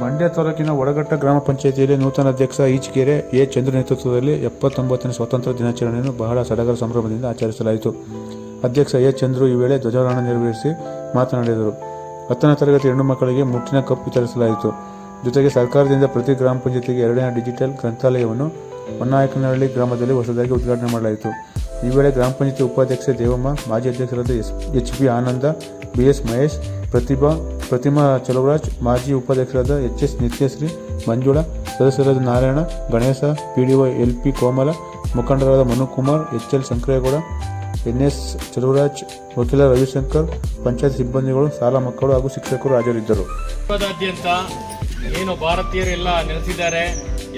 ಮಂಡ್ಯ ತಾಲೂಕಿನ ಒಡಗಟ್ಟ ಗ್ರಾಮ ಪಂಚಾಯಿತಿಯಲ್ಲಿ ನೂತನ ಅಧ್ಯಕ್ಷ ಈಚಕೆರೆ ಎ. ಚಂದ್ರ ನೇತೃತ್ವದಲ್ಲಿ ಎಪ್ಪತ್ತೊಂಬತ್ತನೇ ಸ್ವಾತಂತ್ರ್ಯ ದಿನಾಚರಣೆಯನ್ನು ಬಹಳ ಸಡಗರ ಸಂಭ್ರಮದಿಂದ ಆಚರಿಸಲಾಯಿತು. ಅಧ್ಯಕ್ಷ ಎ. ಚಂದ್ರು ಈ ವೇಳೆ ಧ್ವಜಾರೋಹಣ ನೆರವೇರಿಸಿ ಮಾತನಾಡಿದರು. ಹತ್ತನೇ ತರಗತಿ ಹೆಣ್ಣು ಮಕ್ಕಳಿಗೆ ಮುಟ್ಟಿನ ಕಪ್ ವಿತರಿಸಲಾಯಿತು ಜೊತೆಗೆ ಸರ್ಕಾರದಿಂದ ಪ್ರತಿ ಗ್ರಾಮ ಪಂಚಾಯತಿಗೆ ಎರಡನೇ ಡಿಜಿಟಲ್ ಗ್ರಂಥಾಲಯವನ್ನು ಹೊನ್ನಾಯಕನಹಳ್ಳಿ ಗ್ರಾಮದಲ್ಲಿ ಹೊಸದಾಗಿ ಉದ್ಘಾಟನೆ ಮಾಡಲಾಯಿತು. ಈ ವೇಳೆ ಗ್ರಾಮ ಪಂಚಾಯತಿ ಉಪಾಧ್ಯಕ್ಷ ದೇವಮ್ಮ, ಮಾಜಿ ಅಧ್ಯಕ್ಷರಾದ S, H P Ananda, B S Mahesh, Prathibha, Prathima Chalavaraj, ಮಾಜಿ ಉಪಾಧ್ಯಕ್ಷರಾದ ಎಚ್ ಎಸ್ ನಿತ್ಯಶ್ರೀ, ಮಂಜುಳಾ, ಸದಸ್ಯರಾದ Narayana, Ganesha P D O L P Komala, ಮುಖಂಡರಾದ Manukumar, H L Shankaregowda N S Chaluvaraj, ವಕೀಲ ರವಿಶಂಕರ್, ಪಂಚಾಯತ್ ಸಿಬ್ಬಂದಿಗಳು ಶಾಲಾ ಮಕ್ಕಳು ಹಾಗೂ ಶಿಕ್ಷಕರು ಹಾಜರಿದ್ದರು. ಏನು ಭಾರತೀಯರೆಲ್ಲ ನೆಲೆಸಿದ್ದಾರೆ,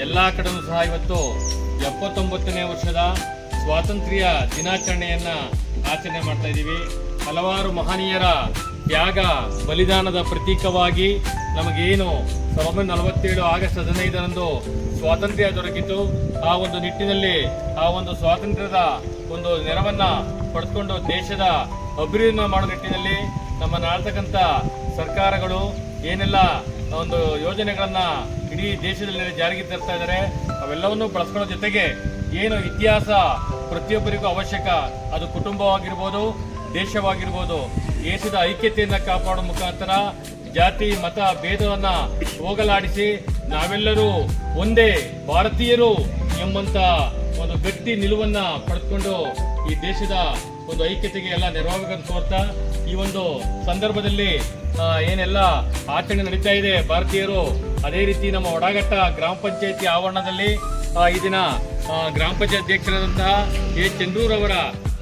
ಎಲ್ಲ ಕಡೆಯೂ ಸಹ ಇವತ್ತು ಎಪ್ಪತ್ತೊಂಬತ್ತನೇ ವರ್ಷದ ಸ್ವಾತಂತ್ರ್ಯ ದಿನಾಚರಣೆಯನ್ನ ಆಚರಣೆ ಮಾಡ್ತಾ ಇದ್ದೀವಿ ಹಲವಾರು ಮಹನೀಯರ ತ್ಯಾಗ, ಬಲಿದಾನದ ಪ್ರತೀಕವಾಗಿ ನಮಗೇನು ಸಾವಿರದ ನಲವತ್ತೇಳು ಆಗಸ್ಟ್ ಹದಿನೈದರಂದು ಸ್ವಾತಂತ್ರ್ಯ ದೊರಕಿತು. ಆ ಒಂದು ನಿಟ್ಟಿನಲ್ಲಿ ಆ ಒಂದು ಸ್ವಾತಂತ್ರ್ಯದ ಒಂದು ನೆರವನ್ನ ಪಡೆದುಕೊಂಡು ದೇಶದ ಅಭಿವೃದ್ಧಿ ಮಾಡೋ ನಿಟ್ಟಿನಲ್ಲಿ ನಮ್ಮ ಆಳ್ತಕ್ಕಂಥ ಸರ್ಕಾರಗಳು ಏನೆಲ್ಲ ಒಂದು ಯೋಜನೆಗಳನ್ನು ಇಡೀ ದೇಶದಲ್ಲಿ ಜಾರಿಗೆ ತರ್ತಾ ಇದ್ದಾರೆ, ಅವೆಲ್ಲವನ್ನೂ ಬಳಸ್ಕೊಳ್ಳೋ ಜೊತೆಗೆ ಏನು ಇತಿಹಾಸ ಪ್ರತಿಯೊಬ್ಬರಿಗೂ ಅವಶ್ಯಕ. ಅದು ಕುಟುಂಬವಾಗಿರ್ಬೋದು, ದೇಶವಾಗಿರ್ಬೋದು. ದೇಶದ ಐಕ್ಯತೆಯನ್ನು ಕಾಪಾಡುವ ಮುಖಾಂತರ ಜಾತಿ, ಮತ, ಭೇದವನ್ನು ಹೋಗಲಾಡಿಸಿ ನಾವೆಲ್ಲರೂ ಒಂದೇ ಭಾರತೀಯರು ಎಂಬಂತ ಒಂದು ಗಟ್ಟಿ ನಿಲುವನ್ನು ಪಡೆದುಕೊಂಡು ಈ ದೇಶದ ಒಂದು ಐಕ್ಯತೆಗೆ ಎಲ್ಲ ನೆರವಾಗಬೇಕಂತ ಕೋರ್ತಾ, ಈ ಒಂದು ಸಂದರ್ಭದಲ್ಲಿ ಏನೆಲ್ಲ ಆಚರಣೆ ನಡೀತಾ ಇದೆ, ಭಾರತೀಯರು ಅದೇ ರೀತಿ ನಮ್ಮ ಒಡಗಟ್ಟ ಗ್ರಾಮ ಪಂಚಾಯಿತಿ ಆವರಣದಲ್ಲಿ ಈ ದಿನ ಗ್ರಾಮ ಪಂಚಾಯತ್ ಅಧ್ಯಕ್ಷರಾದಂತಹ ಎ ಅವರ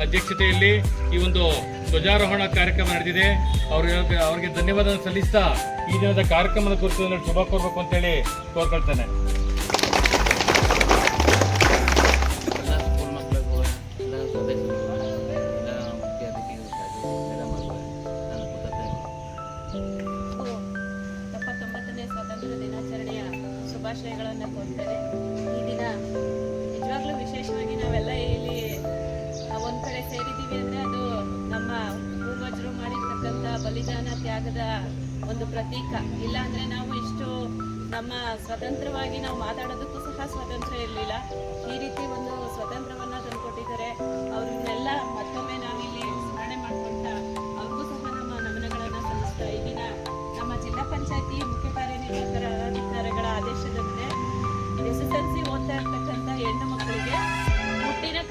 ಅಧ್ಯಕ್ಷತೆಯಲ್ಲಿ ಈ ಒಂದು ಧ್ವಜಾರೋಹಣ ಕಾರ್ಯಕ್ರಮ ನಡೆದಿದೆ. ಅವ್ರಿಗೆ ಅವರಿಗೆ ಧನ್ಯವಾದ ಸಲ್ಲಿಸ್ತಾ ಈ ದಿನದ ಕಾರ್ಯಕ್ರಮದ ಕುರಿತು ಶುಭ ಕೋರ್ಬೇಕು ಅಂತೇಳಿ ಕೋರ್ಕೊಳ್ತೇನೆ. ಶುಭಾಶಯಗಳನ್ನು ಕೋರ್ತೇನೆ. ನಿಜವಾಗ್ಲೂ ವಿಶೇಷವಾಗಿ ನಾವೆಲ್ಲ ಇಲ್ಲಿ ಒಂದ್ ಕಡೆ ಸೇರಿದ್ದೀವಿ ಅಂದ್ರೆ ಅದು ನಮ್ಮ ಪೂರ್ವಜರು ಮಾಡಿರ್ತಕ್ಕಂಥ ಬಲಿದಾನ ತ್ಯಾಗದ ಒಂದು ಪ್ರತೀಕ. ಇಲ್ಲ ಅಂದ್ರೆ ನಾವು ಇಷ್ಟು ನಮ್ಮ ಸ್ವತಂತ್ರವಾಗಿ ನಾವು ಮಾತಾಡೋದಕ್ಕೂ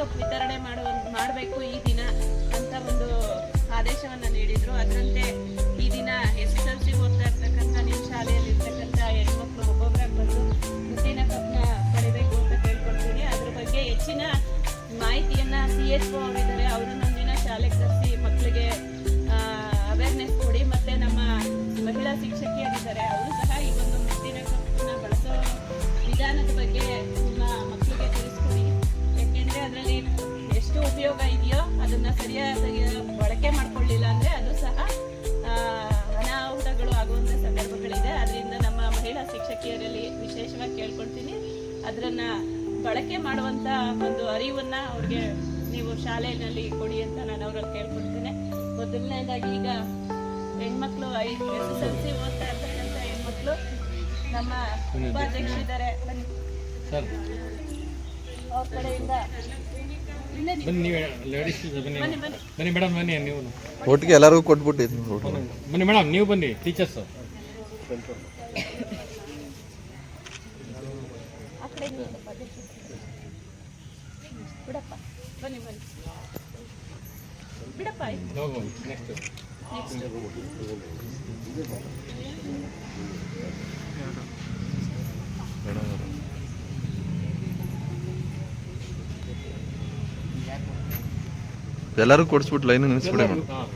ಕಪ್ ವಿತರಣೆ ಮಾಡುವ ಮಾಡಬೇಕು ಈ ದಿನ ಅಂತ ಒಂದು ಆದೇಶವನ್ನು ನೀಡಿದ್ರು. ಅದರಂತೆ ಸರಿಯಾಗಿ ಬಳಕೆ ಮಾಡ್ಕೊಳ್ಳಿಲ್ಲ ಅಂದ್ರೆ ಅದು ಸಹ ಅನಾಹುತಗಳು ಆಗುವಂತ ಸಂದರ್ಭಗಳಿದೆ. ಅದರಿಂದ ನಮ್ಮ ಮಹಿಳಾ ಶಿಕ್ಷಕಿಯರಲ್ಲಿ ವಿಶೇಷವಾಗಿ ಕೇಳ್ಕೊಳ್ತೀನಿ. ಅದರನ್ನ ಬಳಕೆ ಮಾಡುವಂತ ಒಂದು ಅರಿವನ್ನ ಅವ್ರಿಗೆ ನೀವು ಶಾಲೆಯಲ್ಲಿ ಕೊಡಿ ಅಂತ ನಾನು ಅವ್ರಲ್ಲಿ ಕೇಳ್ಕೊಳ್ತೇನೆ. ಮೊದಲನೇದಾಗಿ ಈಗ ಹೆಣ್ಮಕ್ಳು ಐದು ಎಸ್ ಎಸ್ ಎಲ್ ಸಿ ಓದ್ತಾ ಇರ್ತಕ್ಕಂಥ ಹೆಣ್ಮಕ್ಳು ನಮ್ಮ ಉಪಾಧ್ಯಕ್ಷರಿದ್ದಾರೆ ಅವ್ರ ಕಡೆಯಿಂದ ಬನ್ನಿ ನೀವು ಲೇಡೀಸ್ ಬನ್ನಿ ಬನ್ನಿ. ಮೇಡಮ್ ಬನ್ನಿ. ನೀವು. ಒಟ್ಟಿಗೆ ಎಲ್ಲರಿಗೂ ಕೊಟ್ಬಿಟ್ಟಿದ್ದೀನಿ ಬನ್ನಿ ಮೇಡಮ್ ನೀವು ಬನ್ನಿ ಟೀಚರ್ಸ್ ಆ ಕಡೆ ನಿಂತ್ಕೊಪ್ಪ, ಅಧ್ಯಕ್ಷ. ಬಿಡಪ್ಪ ಬನ್ನಿ ಬನ್ನಿ ಬಿಡಪ್ಪ ಆಯ್ತು ಹೋಗು ನೆಕ್ಸ್ಟ್ ಎಲ್ಲರಿಗೂ ಕೊಡಿಸ್ಬಿಟ್ಟು ಲೈನ್ ನಿಲ್ಲಿಸ್ಬಿಡಿ ಹಾಂ